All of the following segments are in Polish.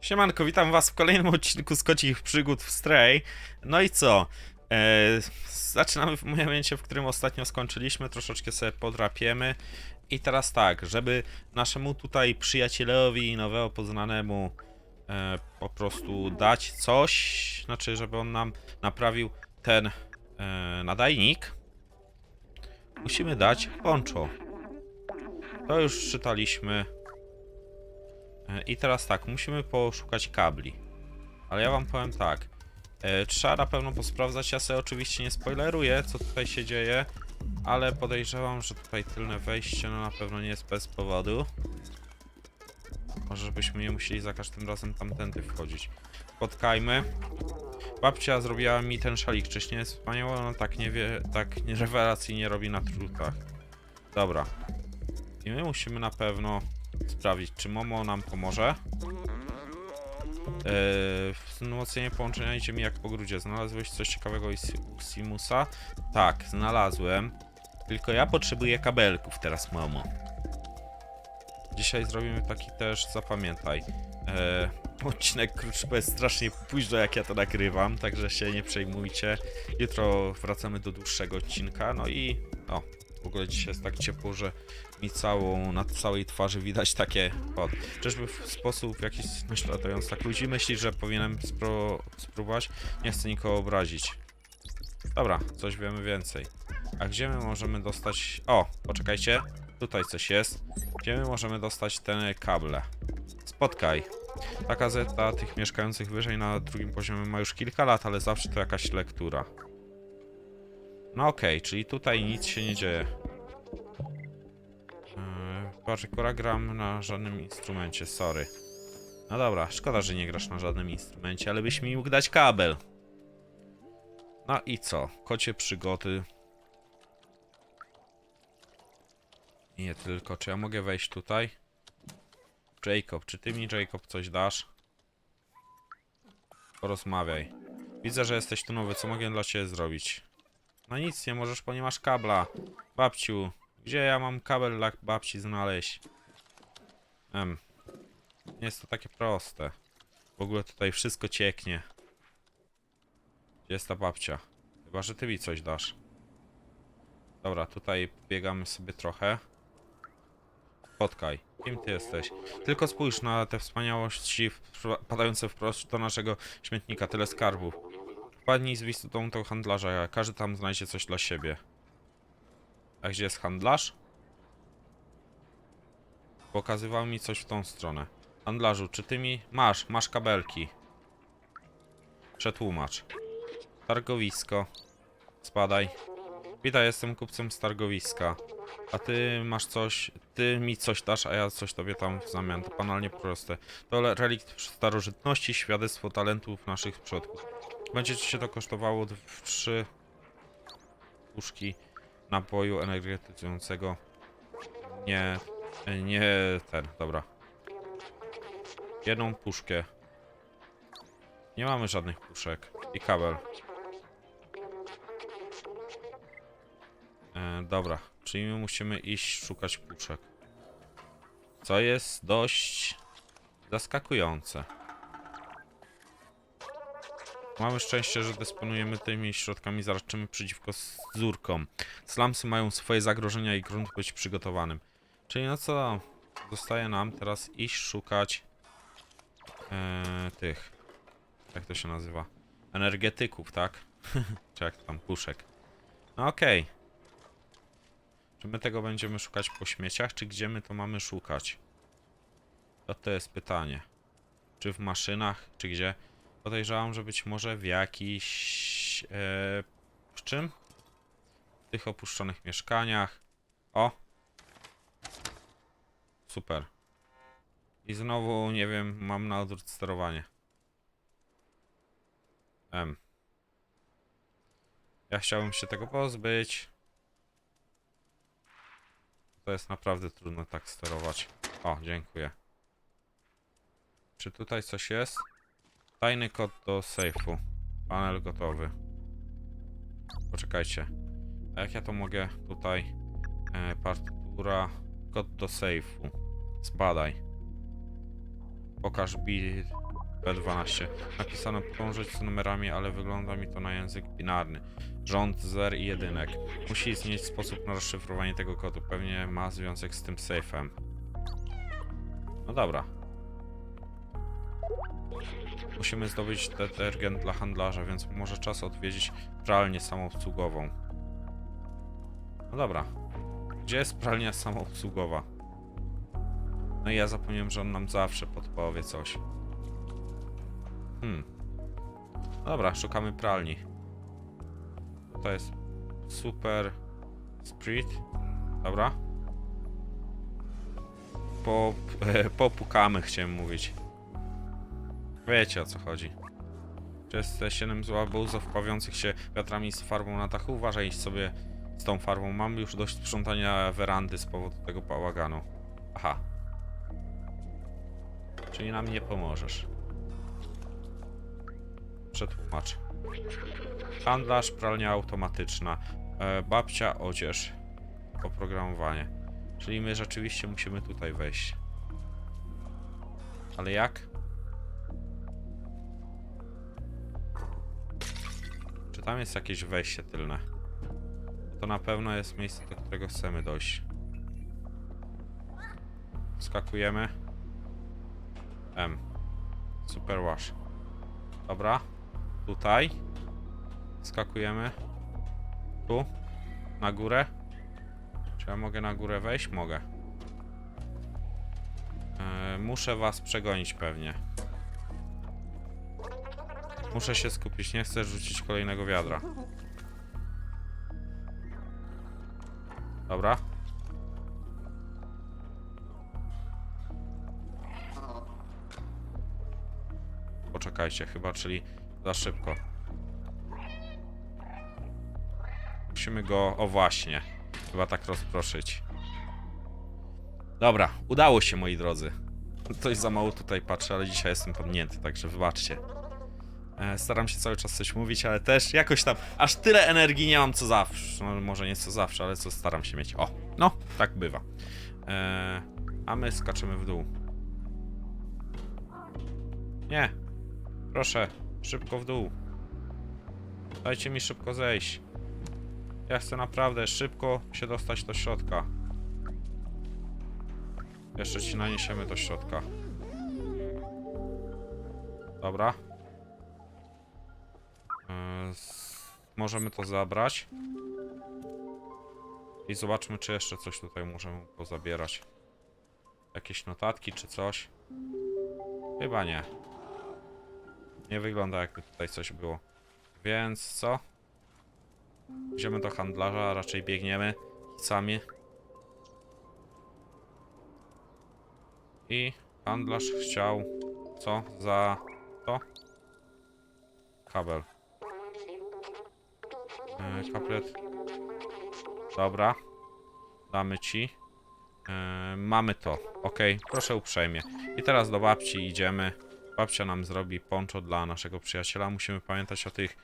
Siemanko, witam was w kolejnym odcinku z Kocich Przygód w Stray. No i co? E, zaczynamy w momencie, w którym ostatnio skończyliśmy, troszeczkę sobie podrapiemy. I teraz tak, żeby naszemu tutaj przyjacielowi nowego poznanemu e, po prostu dać coś, znaczy żeby on nam naprawił ten e, nadajnik, musimy dać poncho. To już czytaliśmy. I teraz tak, musimy poszukać kabli. Ale ja wam powiem tak. E, trzeba na pewno posprawdzać. Ja sobie oczywiście nie spoileruję, co tutaj się dzieje. Ale podejrzewam, że tutaj tylne wejście no na pewno nie jest bez powodu. Może byśmy nie musieli za każdym razem tamtędy wchodzić. Spotkajmy. Babcia zrobiła mi ten szalik wcześniej, jest wspaniały, ona tak nie wie, tak nie rewelacyjnie robi na trutach. Dobra. I my musimy na pewno sprawdzić, czy Momo nam pomoże. Yy, wzmocnienie połączenia idzie mi jak po grudzie. Znalazłeś coś ciekawego u Simusa? Tak, znalazłem. Tylko ja potrzebuję kabelków teraz, Momo. Dzisiaj zrobimy taki też, zapamiętaj. Yy, odcinek krótszy, jest strasznie późno jak ja to nagrywam, także się nie przejmujcie. Jutro wracamy do dłuższego odcinka, no i o, w ogóle dzisiaj jest tak ciepło, że mi całą, na całej twarzy widać takie pod. Czyżby w sposób w jakiś naśladujący tak ludzi myśli, że powinienem spróbować? Nie chcę nikogo obrazić. Dobra, coś wiemy więcej. A gdzie my możemy dostać... O, poczekajcie. Tutaj coś jest. Gdzie my możemy dostać te kable? Spotkaj. Ta gazeta tych mieszkających wyżej na drugim poziomie ma już kilka lat, ale zawsze to jakaś lektura. No okej, czyli tutaj nic się nie dzieje. Eee, Patrz, akurat gram na żadnym instrumencie, sorry. No dobra, szkoda, że nie grasz na żadnym instrumencie, ale byś mi mógł dać kabel. No i co? Kocie przygody. Nie tylko, czy ja mogę wejść tutaj? Jacob, czy ty mi, Jacob, coś dasz? Porozmawiaj. Widzę, że jesteś tu nowy, co mogę dla ciebie zrobić? No nic, nie możesz, bo nie masz kabla. Babciu, gdzie ja mam kabel dla babci znaleźć? Em. Nie jest to takie proste. W ogóle tutaj wszystko cieknie. Gdzie jest ta babcia? Chyba, że ty mi coś dasz. Dobra, tutaj biegamy sobie trochę. Spotkaj. Kim ty jesteś? Tylko spójrz na te wspaniałości padające wprost do naszego śmietnika. Tyle skarbów. Wpadnij z wizytą do handlarza, każdy tam znajdzie coś dla siebie. A gdzie jest handlarz? Pokazywał mi coś w tą stronę. Handlarzu, czy ty mi... Masz, masz kabelki. Przetłumacz. Targowisko. Spadaj. Witaj, jestem kupcem z targowiska. A ty masz coś... Ty mi coś dasz, a ja coś tobie tam w zamian. To banalnie proste. To relikt starożytności, świadectwo talentów naszych przodków. Będzie ci się to kosztowało trzy puszki napoju energetyzującego. Nie, nie ten, dobra. Jedną puszkę. Nie mamy żadnych puszek. I kabel. E, dobra, czyli my musimy iść szukać puszek. Co jest dość zaskakujące. Mamy szczęście, że dysponujemy tymi środkami zaradczymi przeciwko zurkom. Slamsy mają swoje zagrożenia i grunt być przygotowanym. Czyli no co? Zostaje nam teraz iść szukać e, tych. Jak to się nazywa? Energetyków, tak? Czy jak tam puszek. No okej. Czy my tego będziemy szukać po śmieciach, czy gdzie my to mamy szukać? To to jest pytanie. Czy w maszynach, czy gdzie? Podejrzewam, że być może w jakiś... E, w czym? W tych opuszczonych mieszkaniach. O! Super. I znowu, nie wiem, mam na odwrót sterowanie. M. Ja chciałbym się tego pozbyć. To jest naprawdę trudno tak sterować. O, dziękuję. Czy tutaj coś jest? Tajny kod do sejfu. Panel gotowy. Poczekajcie. A jak ja to mogę tutaj? E, partytura. Kod do sejfu. Zbadaj. Pokaż bit B12. Napisane podążyć z numerami, ale wygląda mi to na język binarny. Rząd zer i jedynek. Musi istnieć sposób na rozszyfrowanie tego kodu. Pewnie ma związek z tym sejfem. No dobra. Musimy zdobyć detergent dla handlarza, więc może czas odwiedzić pralnię samoobsługową. No dobra. Gdzie jest pralnia samoobsługowa? No i ja zapomniałem, że on nam zawsze podpowie coś. Hmm. No dobra, szukamy pralni. To jest super spirit. Dobra. Po, popukamy, chciałem mówić. Wiecie o co chodzi. To jest 7 złabuzów bawiących się wiatrami z farbą na dachu. Uważaj sobie z tą farbą. Mam już dość sprzątania werandy z powodu tego bałaganu. Aha. Czyli nam nie pomożesz. Przetłumacz. Handlarz, pralnia automatyczna. E, babcia, odzież. Oprogramowanie. Czyli my rzeczywiście musimy tutaj wejść. Ale jak? Czy tam jest jakieś wejście tylne? To na pewno jest miejsce, do którego chcemy dojść. Skakujemy. M. Super wash. Dobra. Tutaj. Skakujemy. Tu. Na górę. Czy ja mogę na górę wejść? Mogę. E, muszę was przegonić pewnie. Muszę się skupić, nie chcę rzucić kolejnego wiadra. Dobra. Poczekajcie, chyba, czyli za szybko. Musimy go, o właśnie, chyba tak rozproszyć. Dobra, udało się, moi drodzy. Coś za mało tutaj patrzę, ale dzisiaj jestem podnięty, także wybaczcie. E, Staram się cały czas coś mówić, ale też jakoś tam aż tyle energii nie mam co zawsze. No, może nie co zawsze, ale co staram się mieć. O, no, tak bywa. E, a my skaczemy w dół. Nie. Proszę, szybko w dół. Dajcie mi szybko zejść. Ja chcę naprawdę szybko się dostać do środka. Jeszcze ci naniesiemy do środka. Dobra. Możemy to zabrać. I zobaczmy, czy jeszcze coś tutaj możemy pozabierać. Jakieś notatki, czy coś? Chyba nie. Nie wygląda, jakby tutaj coś było. Więc co? Idziemy do handlarza, raczej biegniemy sami. I handlarz chciał co? Za to? Kabel. E, kaplet. Dobra. Damy ci. E, mamy to. Ok, proszę uprzejmie. I teraz do babci idziemy. Babcia nam zrobi poncho dla naszego przyjaciela. Musimy pamiętać o tych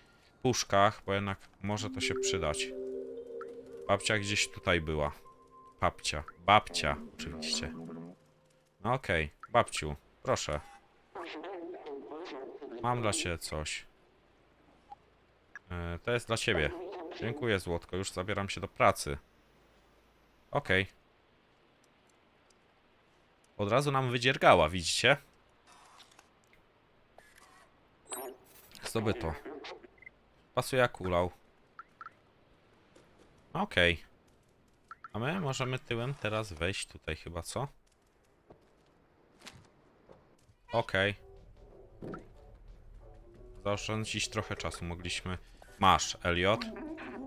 puszkach, bo jednak może to się przydać. Babcia gdzieś tutaj była. Babcia. Babcia, oczywiście. No okej, babciu, proszę. Mam dla ciebie coś. E, to jest dla ciebie. Dziękuję, Złotko. Już zabieram się do pracy. Okej. Od razu nam wydziergała, widzicie? Zdobyto. Pasuje jak ulał. Okej. A my możemy tyłem teraz wejść tutaj chyba, co? Okej. Zaoszczędzić trochę czasu mogliśmy. Masz, Elliot.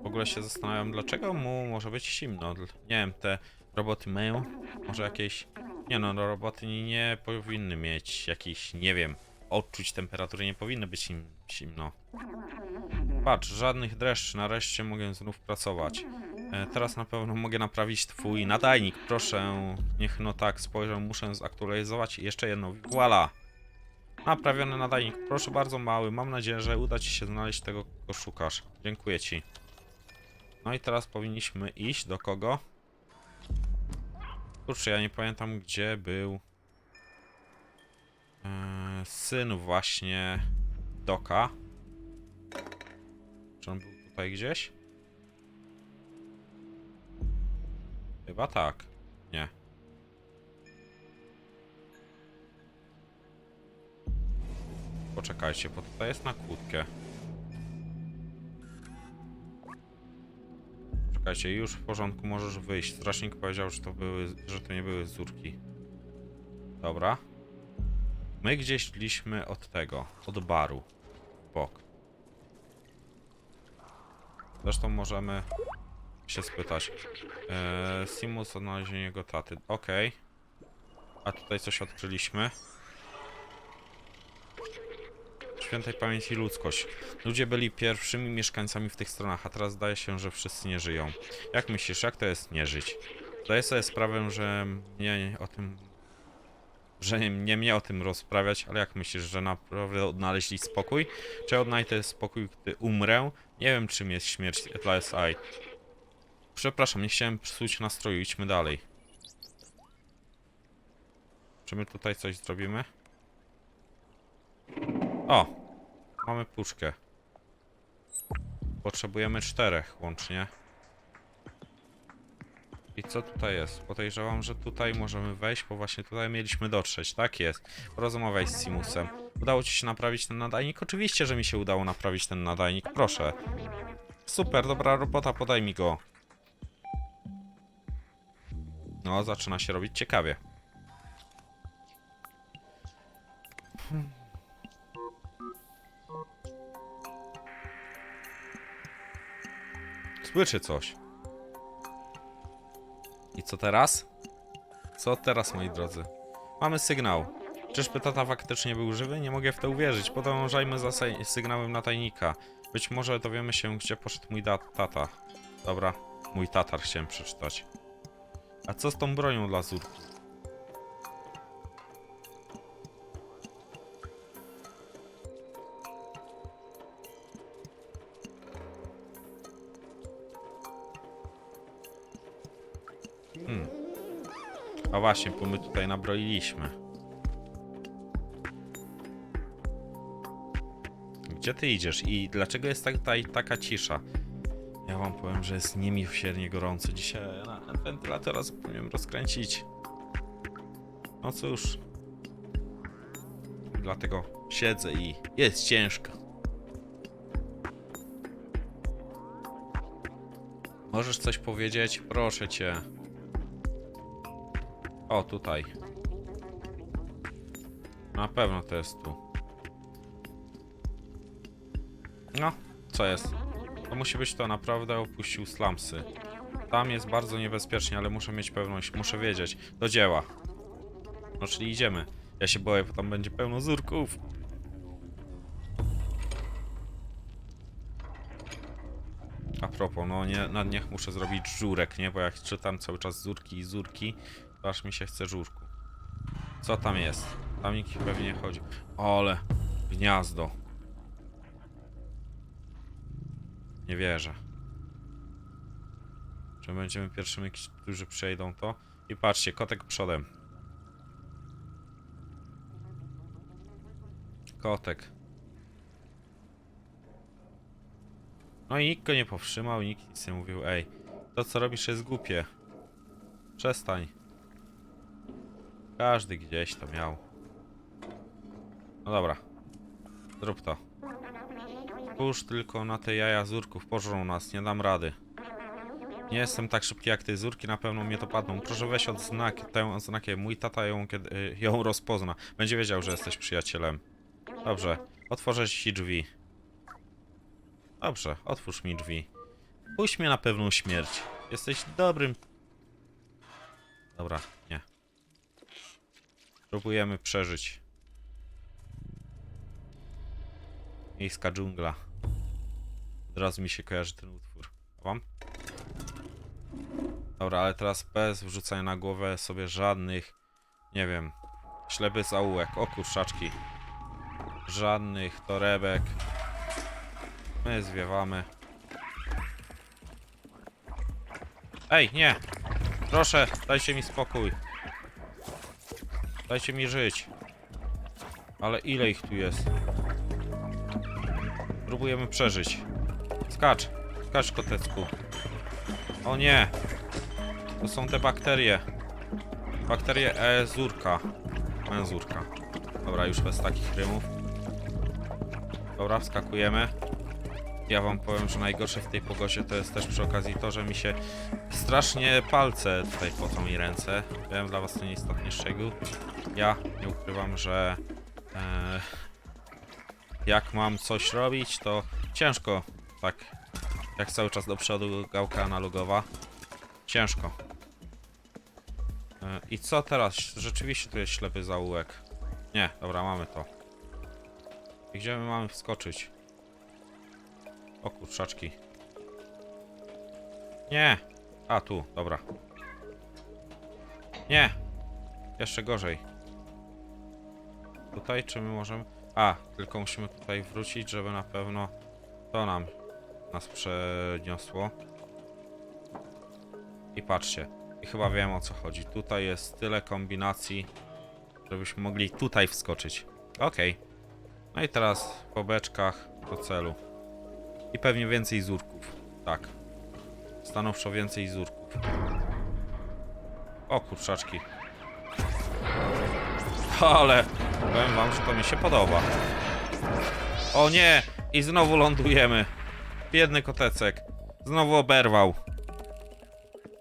W ogóle się zastanawiam, dlaczego mu może być zimno. Nie wiem, te roboty mają może jakieś... Nie no, no roboty nie powinny mieć jakichś, nie wiem, odczuć temperatury, nie powinny być im zimno. Patrz, żadnych dreszczy, nareszcie mogę znów pracować. E, teraz na pewno mogę naprawić twój nadajnik. Proszę, niech no tak spojrzę, muszę zaktualizować. I jeszcze jedno, voila! Naprawiony nadajnik, proszę bardzo mały. Mam nadzieję, że uda ci się znaleźć tego, kogo szukasz. Dziękuję ci. No i teraz powinniśmy iść do kogo? Kurczę, ja nie pamiętam gdzie był. Eee, syn właśnie Doka. Czy on był tutaj gdzieś? Chyba tak. Nie. Poczekajcie, bo tutaj jest na kłódkę. Czekajcie, już w porządku, możesz wyjść. Strażnik powiedział, że to były, że to nie były zurki. Dobra. My gdzieś szliśmy od tego, od baru. W bok. Zresztą możemy się spytać. Eee, Simus odnalezienie jego taty. Okej. A tutaj coś odkryliśmy. Świętej pamięci ludzkość. Ludzie byli pierwszymi mieszkańcami w tych stronach, a teraz zdaje się, że wszyscy nie żyją. Jak myślisz, jak to jest nie żyć? Zdaję sobie sprawę, że mnie o tym... Że nie, nie mnie o tym rozprawiać, ale jak myślisz, że naprawdę odnaleźli spokój? Czy odnajdę spokój, gdy umrę? Nie wiem, czym jest śmierć SI. Przepraszam, nie chciałem psuć nastroju, idźmy dalej. Czy my tutaj coś zrobimy? O! Mamy puszkę. Potrzebujemy czterech łącznie. I co tutaj jest? Podejrzewam, że tutaj możemy wejść, bo właśnie tutaj mieliśmy dotrzeć. Tak jest. Porozmawiaj z Simusem. Udało ci się naprawić ten nadajnik? Oczywiście, że mi się udało naprawić ten nadajnik. Proszę. Super, dobra robota, podaj mi go. No, zaczyna się robić ciekawie. Słyszy coś. I co teraz? Co teraz, moi drodzy? Mamy sygnał. Czyżby tata faktycznie był żywy? Nie mogę w to uwierzyć. Podążajmy za sygnałem natajnika. Być może dowiemy się, gdzie poszedł mój tata. Dobra, mój tatar chciałem przeczytać. A co z tą bronią dla Zurki? Hmm. A właśnie, bo my tutaj nabroiliśmy. Gdzie ty idziesz i dlaczego jest tak, ta, taka cisza? Ja wam powiem, że jest niemiłosiernie gorąco. Dzisiaj na wentylatora zapomniałem rozkręcić. No cóż. Dlatego siedzę i jest ciężko. Możesz coś powiedzieć? Proszę cię. O, tutaj. Na pewno to jest tu. No, co jest? To musi być to, naprawdę opuścił slumsy. Tam jest bardzo niebezpiecznie, ale muszę mieć pewność, muszę wiedzieć. Do dzieła. No, czyli idziemy. Ja się boję, bo tam będzie pełno zurków. A propos, no nie, na dniach muszę zrobić żurek, nie? Bo jak czytam cały czas zurki i zurki, aż mi się chce żurku. Co tam jest? Tam nikt pewnie nie chodzi. Ole, gniazdo. Nie wierzę. Czy będziemy pierwszymi, którzy przejdą to? I patrzcie, kotek przodem. Kotek. No i nikt go nie powstrzymał, nikt nic nie mówił. Ej, to co robisz jest głupie. Przestań. Każdy gdzieś to miał. No dobra. Zrób to. Spójrz tylko na te jaja zurków, pożrą nas, nie dam rady. Nie jestem tak szybki jak ty, zurki na pewno mnie to padną. Proszę weź odznak, tę odznakę, mój tata ją, kiedy, y, ją rozpozna. Będzie wiedział, że jesteś przyjacielem. Dobrze, otworzę ci drzwi. Dobrze, otwórz mi drzwi. Puść mnie na pewną śmierć. Jesteś dobrym... Dobra. Próbujemy przeżyć. Miejska dżungla. Od razu mi się kojarzy ten utwór. Wam? Dobra, ale teraz bez wrzucania na głowę sobie żadnych, nie wiem, ślepy zaułek. O kurczaczki. Żadnych torebek. My zwiewamy. Ej, nie! Proszę, dajcie mi spokój. Dajcie mi żyć. Ale ile ich tu jest? Próbujemy przeżyć. Skacz, skacz kotecku. O nie! To są te bakterie. Bakterie ezurka. Menzurka. Dobra, już bez takich rymów. Dobra, wskakujemy. Ja wam powiem, że najgorsze w tej pogodzie to jest też przy okazji to, że mi się strasznie palce tutaj pocą i ręce. Wiem, dla was to nieistotny szczegół. Ja nie ukrywam, że e, jak mam coś robić, to ciężko. Tak, jak cały czas do przodu gałka analogowa. Ciężko. E, I co teraz? Rzeczywiście tu jest ślepy zaułek. Nie, dobra, mamy to. I gdzie my mamy wskoczyć? O kurczaczki. Nie! A, tu, dobra. Nie! Jeszcze gorzej. Tutaj, czy my możemy... A, tylko musimy tutaj wrócić, żeby na pewno to nam nas przeniosło. I patrzcie. I chyba wiem o co chodzi. Tutaj jest tyle kombinacji, żebyśmy mogli tutaj wskoczyć. Okej. No i teraz po beczkach do celu. I pewnie więcej zurków. Tak. Stanowczo więcej zurków. O kurczaczki. Ale powiem wam, że to mi się podoba. O nie! I znowu lądujemy. Biedny kotecek. Znowu oberwał.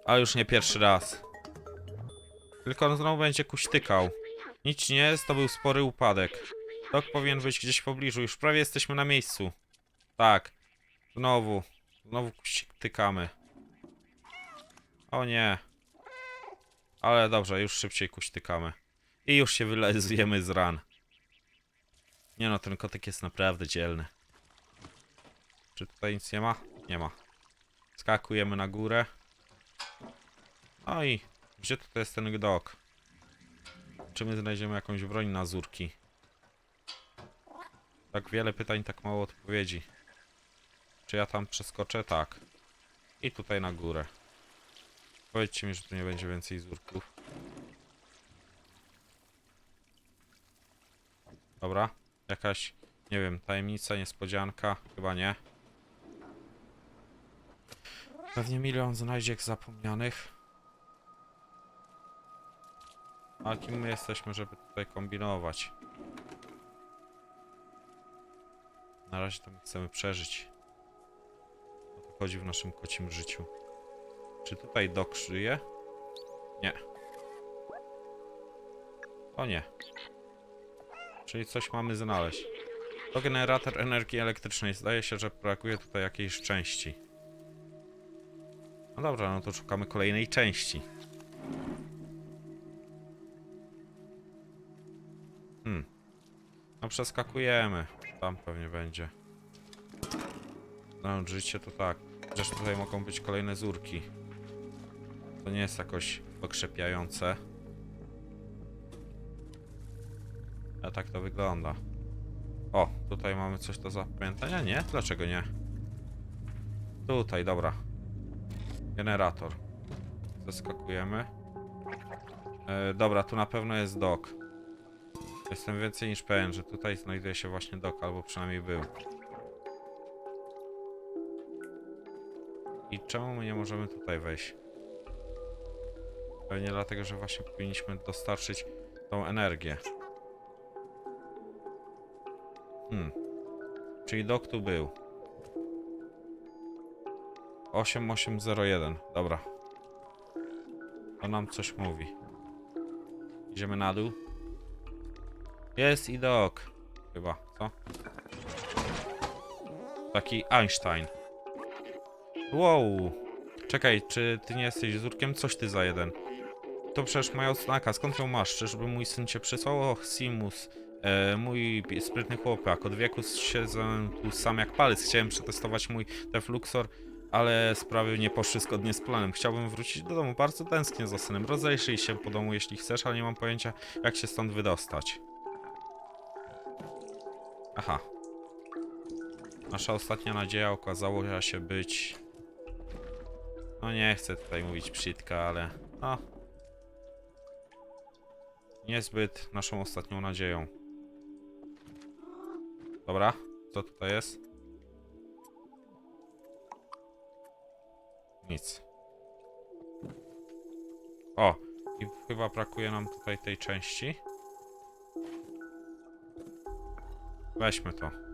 A już nie pierwszy raz. Tylko on znowu będzie kuśtykał. Nic nie jest, to był spory upadek. Dok powinien być gdzieś w pobliżu. Już prawie jesteśmy na miejscu. Tak. Znowu. Znowu kuśtykamy. O nie. Ale dobrze, już szybciej kuśtykamy. I już się wylezujemy z ran. Nie no, ten kotek jest naprawdę dzielny. Czy tutaj nic nie ma? Nie ma. Skakujemy na górę. No i gdzie tutaj jest ten dok? Czy my znajdziemy jakąś broń na zurki? Tak wiele pytań, tak mało odpowiedzi. Czy ja tam przeskoczę? Tak. I tutaj na górę. Powiedzcie mi, że tu nie będzie więcej zurków. Dobra. Jakaś, nie wiem, tajemnica, niespodzianka? Chyba nie. Pewnie milion znajdziek zapomnianych. A kim my jesteśmy, żeby tutaj kombinować? Na razie to my chcemy przeżyć. Chodzi w naszym kocim życiu. Czy tutaj dok żyje? Nie. O nie. Czyli coś mamy znaleźć. To generator energii elektrycznej. Zdaje się, że brakuje tutaj jakiejś części. No dobra, no to szukamy kolejnej części. Hmm. No przeskakujemy. Tam pewnie będzie. No, życie to tak. Chociaż tutaj mogą być kolejne zurki. To nie jest jakoś okrzepiające. A tak to wygląda. O, tutaj mamy coś do zapamiętania? Nie? Dlaczego nie? Tutaj, dobra. Generator. Zeskakujemy. E, dobra, tu na pewno jest dok. Jestem więcej niż pewien, że tutaj znajduje się właśnie dok, albo przynajmniej był. Czemu my nie możemy tutaj wejść? Pewnie dlatego, że właśnie powinniśmy dostarczyć tą energię. Hmm. Czyli dok tu był. 8801. Dobra. To nam coś mówi. Idziemy na dół. Jest i dok. Chyba, co? Taki Einstein. Wow. Czekaj, czy ty nie jesteś zurkiem? Coś ty za jeden. To przecież moja odznaka, skąd ją masz? Czyżby mój syn cię przysłał? Och, Simus. E, mój sprytny chłopak. Od wieku siedzę tu sam jak palec. Chciałem przetestować mój Defluxor, ale sprawy nie poszły zgodnie z planem. Chciałbym wrócić do domu. Bardzo tęsknię za synem. Rozejrzyj się po domu, jeśli chcesz, ale nie mam pojęcia, jak się stąd wydostać. Aha. Nasza ostatnia nadzieja okazała się być... No nie chcę tutaj mówić brzydka, ale... No. Niezbyt naszą ostatnią nadzieją. Dobra, co tutaj jest? Nic. O, i chyba brakuje nam tutaj tej części. Weźmy to.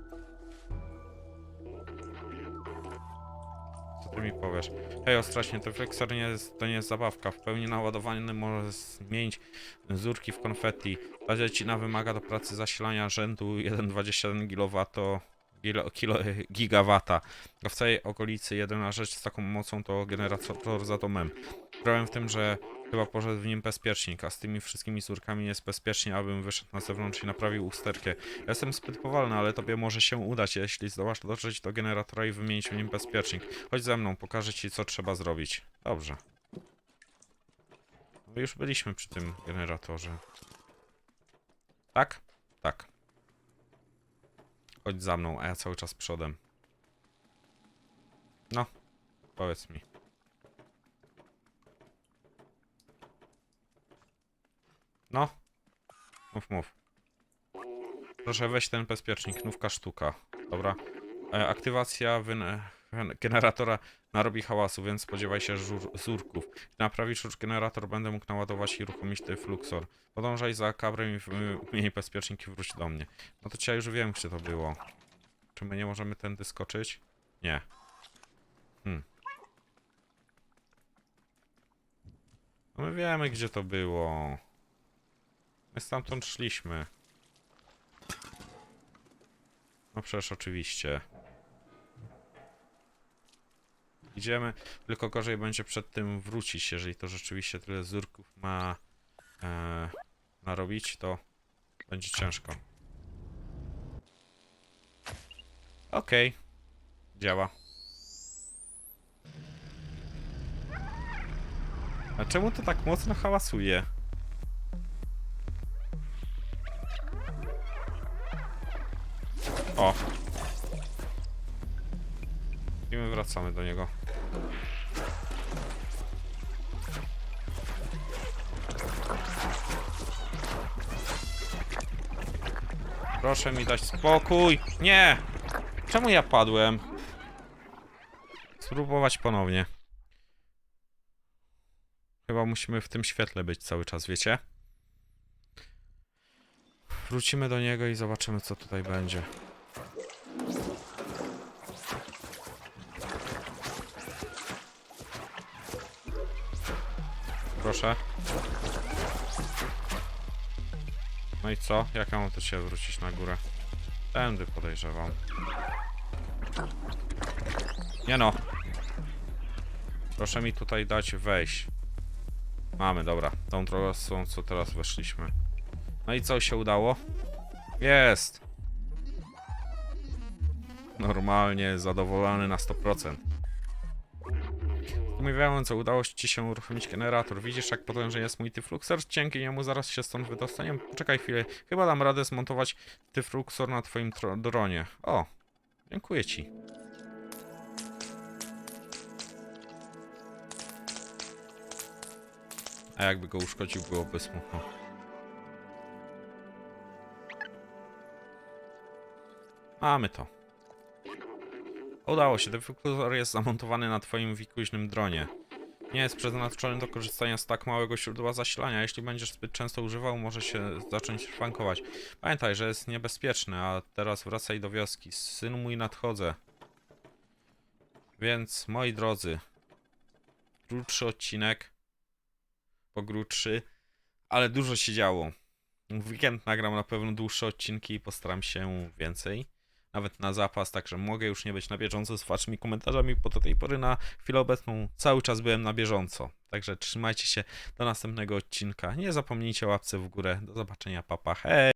Ty mi powiesz? Hej, ostraśnie, to flexor nie jest, to nie jest zabawka. W pełni naładowany może zmienić zurki w konfetti. Ta dziecina wymaga do pracy zasilania rzędu 1,21 kW kilo, kilo, gigawata. W całej okolicy jedyna rzecz z taką mocą to generator za domem. Problem w tym, że chyba poszedł w nim bezpiecznik, a z tymi wszystkimi córkami jest bezpiecznie, abym wyszedł na zewnątrz i naprawił usterkę. Ja jestem zbyt powolny, ale tobie może się udać, jeśli zdołasz dotrzeć do generatora i wymienić w nim bezpiecznik. Chodź ze mną, pokażę ci, co trzeba zrobić. Dobrze. No już byliśmy przy tym generatorze. Tak? Tak. Chodź za mną, a ja cały czas przodem. No, powiedz mi. No. Mów, mów. Proszę weź ten bezpiecznik, nówka sztuka. Dobra. E, aktywacja generatora narobi hałasu, więc spodziewaj się żur- zurków. Gdy naprawisz już generator, będę mógł naładować i uruchomić ten fluxor. Podążaj za kabrem i wymień bezpiecznik i wróć do mnie. No to ja już wiem, gdzie to było. Czy my nie możemy tędy skoczyć? Nie. Hmm. No my wiemy, gdzie to było. My stamtąd szliśmy. No przecież oczywiście. Idziemy, tylko gorzej będzie przed tym wrócić, jeżeli to rzeczywiście tyle zurków ma e, narobić, to będzie ciężko. Okej. Działa. A czemu to tak mocno hałasuje? O. I my wracamy do niego. Proszę mi dać spokój. Nie! Czemu ja padłem? Spróbować ponownie. Chyba musimy w tym świetle być cały czas, wiecie? Wrócimy do niego i zobaczymy, co tutaj będzie. Proszę. No i co? Jak ja mam to się wrócić na górę? Tędy podejrzewam. Nie no. Proszę mi tutaj dać wejść. Mamy, dobra. Tą trasą, co teraz weszliśmy. No i co się udało? Jest! Normalnie zadowolony na 100%. Mówiłem, co udało ci się uruchomić generator. Widzisz, jak potężny jest mój tyfluxer? Dzięki niemu zaraz się stąd wydostaniemy. Poczekaj chwilę. Chyba dam radę zmontować tyfluxor na twoim dronie. O, dziękuję ci. A jakby go uszkodził, byłoby smutno. Mamy to. Udało się, defuktor jest zamontowany na twoim wikuźnym dronie. Nie jest przeznaczony do korzystania z tak małego źródła zasilania. Jeśli będziesz zbyt często używał, może się zacząć szwankować. Pamiętaj, że jest niebezpieczny, a teraz wracaj do wioski. Synu mój nadchodzę. Więc, moi drodzy, krótszy odcinek, pogródszy, ale dużo się działo. W weekend nagram na pewno dłuższe odcinki i postaram się więcej nawet na zapas, także mogę już nie być na bieżąco z waszymi komentarzami, bo do tej pory na chwilę obecną cały czas byłem na bieżąco. Także trzymajcie się do następnego odcinka. Nie zapomnijcie łapce w górę. Do zobaczenia, papa. Hej!